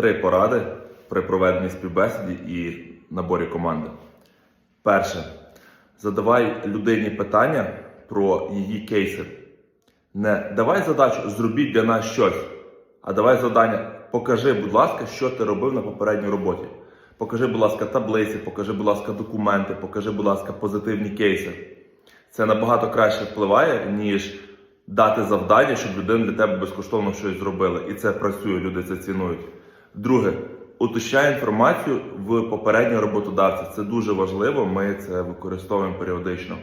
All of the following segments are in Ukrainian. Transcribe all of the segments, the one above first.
Три поради при проведенні співбесіді і наборі команди. Перше. Задавай людині питання про її кейси. Не давай задачу зробіть для нас щось, а давай завдання покажи, будь ласка, що ти робив на попередній роботі. Покажи, будь ласка, таблиці, покажи, будь ласка, документи, покажи, будь ласка, позитивні кейси. Це набагато краще впливає, ніж дати завдання, щоб людина для тебе безкоштовно щось зробила. І це працює, люди це цінують. Друге, уточняй інформацію в попереднього роботодавця. Це дуже важливо, ми це використовуємо періодично.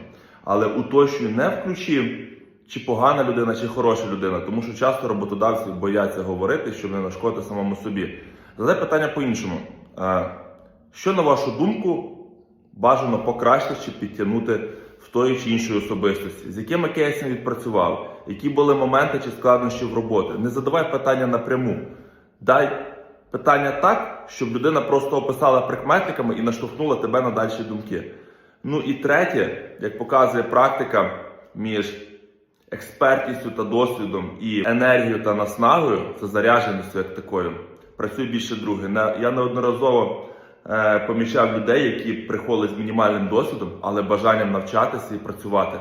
Але уточнюй не в ключі, чи погана людина, чи хороша людина, тому що часто роботодавці бояться говорити, щоб не нашкодити самому собі. Задай питання по-іншому. Е, Що, на вашу думку, бажано покращити чи підтягнути в тої чи іншої особистості, з якими кейсами відпрацював, які були моменти чи складнощі в роботи. Не задавай питання напряму. Дай питання так, щоб людина просто описала прикметниками і наштовхнула тебе на дальші думки. Ну і третє, як показує практика між експертністю та досвідом і енергією та наснагою, це зарядженістю як такою, працює більше друге. Я неодноразово е, помічав людей, які приходили з мінімальним досвідом, але бажанням навчатися і працювати.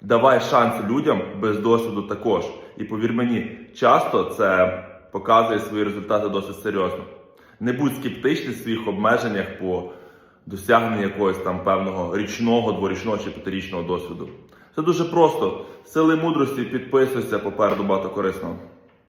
Давай шанс людям без досвіду також. І повір мені, часто це показує свої результати досить серйозно. Не будь скептичний в своїх обмеженнях по досягненню якогось там певного річного, дворічного чи п'ятирічного досвіду. Це дуже просто. Сили мудрості підписуйся попереду багато корисного.